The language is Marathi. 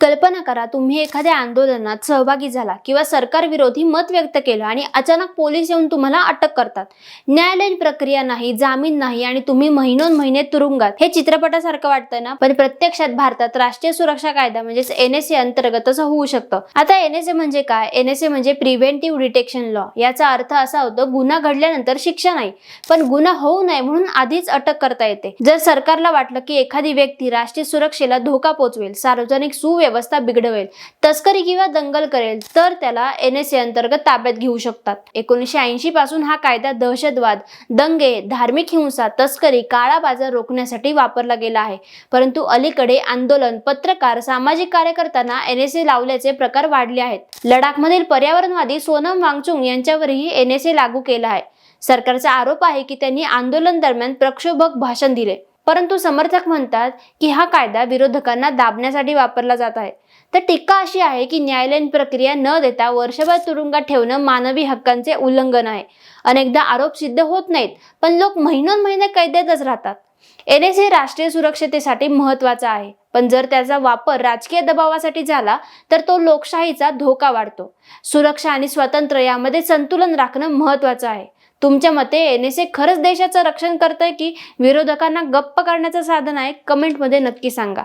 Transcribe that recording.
कल्पना करा तुम्ही एखाद्या आंदोलनात सहभागी झाला किंवा सरकार विरोधी मत व्यक्त केलं आणि अचानक पोलीस येऊन तुम्हाला अटक करतात. न्यायालयीन प्रक्रिया नाही जामीन नाही आणि तुम्ही महिनोन महिने तुरुंगात. हे चित्रपटासारखं वाटतं ना? पण प्रत्यक्षात भारतात राष्ट्रीय सुरक्षा कायदा म्हणजेच एनएसए अंतर्गत असं होऊ शकतं. आता एनएसए म्हणजे काय? एनएसए म्हणजे प्रिव्हेंटिव्ह डिटेक्शन लॉ याचा अर्थ असा होतो गुन्हा घडल्यानंतर शिक्षा नाही पण गुन्हा होऊ नये म्हणून आधीच अटक करता येते. जर सरकारला वाटलं की एखादी व्यक्ती राष्ट्रीय सुरक्षेला धोका पोचवेल सार्वजनिक व्यवस्था बिघडवेल. तस्करी किंवा दंगल करेल तर त्याला एनएसए अंतर्गत ताब्यात घेऊ शकतात. एकोणीसशे ऐंशी पासून हा कायदा दहशतवाद दंगे धार्मिक हिंसा तस्करी काळा बाजार रोखण्यासाठी वापरला गेला आहे. परंतु अलीकडे आंदोलन पत्रकार सामाजिक कार्यकर्त्यांना एनएसए लावल्याचे प्रकार वाढले आहेत. लडाखमधील पर्यावरणवादी सोनम वांगचुंग यांच्यावरही एनएसए लागू केला आहे. सरकारचा आरोप आहे की त्यांनी आंदोलन दरम्यान प्रक्षोभक भाषण दिले. परंतु समर्थक म्हणतात की हा कायदा विरोधकांना दाबण्यासाठी वापरला जात आहे. तर टीका अशी आहे की न्यायालयीन प्रक्रिया न देता वर्षभर तुरुंगात ठेवणं मानवी हक्कांचे उल्लंघन आहे. अनेकदा आरोप सिद्ध होत नाहीत पण लोक महिनोन महिने कैदेतच राहतात. एन एस हे राष्ट्रीय सुरक्षतेसाठी महत्त्वाचा आहे पण जर त्याचा वापर राजकीय दबावासाठी झाला तर तो लोकशाहीचा धोका वाढतो. सुरक्षा आणि स्वातंत्र्य यामध्ये संतुलन राखणं महत्वाचं आहे. तुमच्या मते एन एस ए खरंच देशाचं रक्षण करतंय की विरोधकांना गप्प करण्याचं साधन आहे? कमेंटमध्ये नक्की सांगा.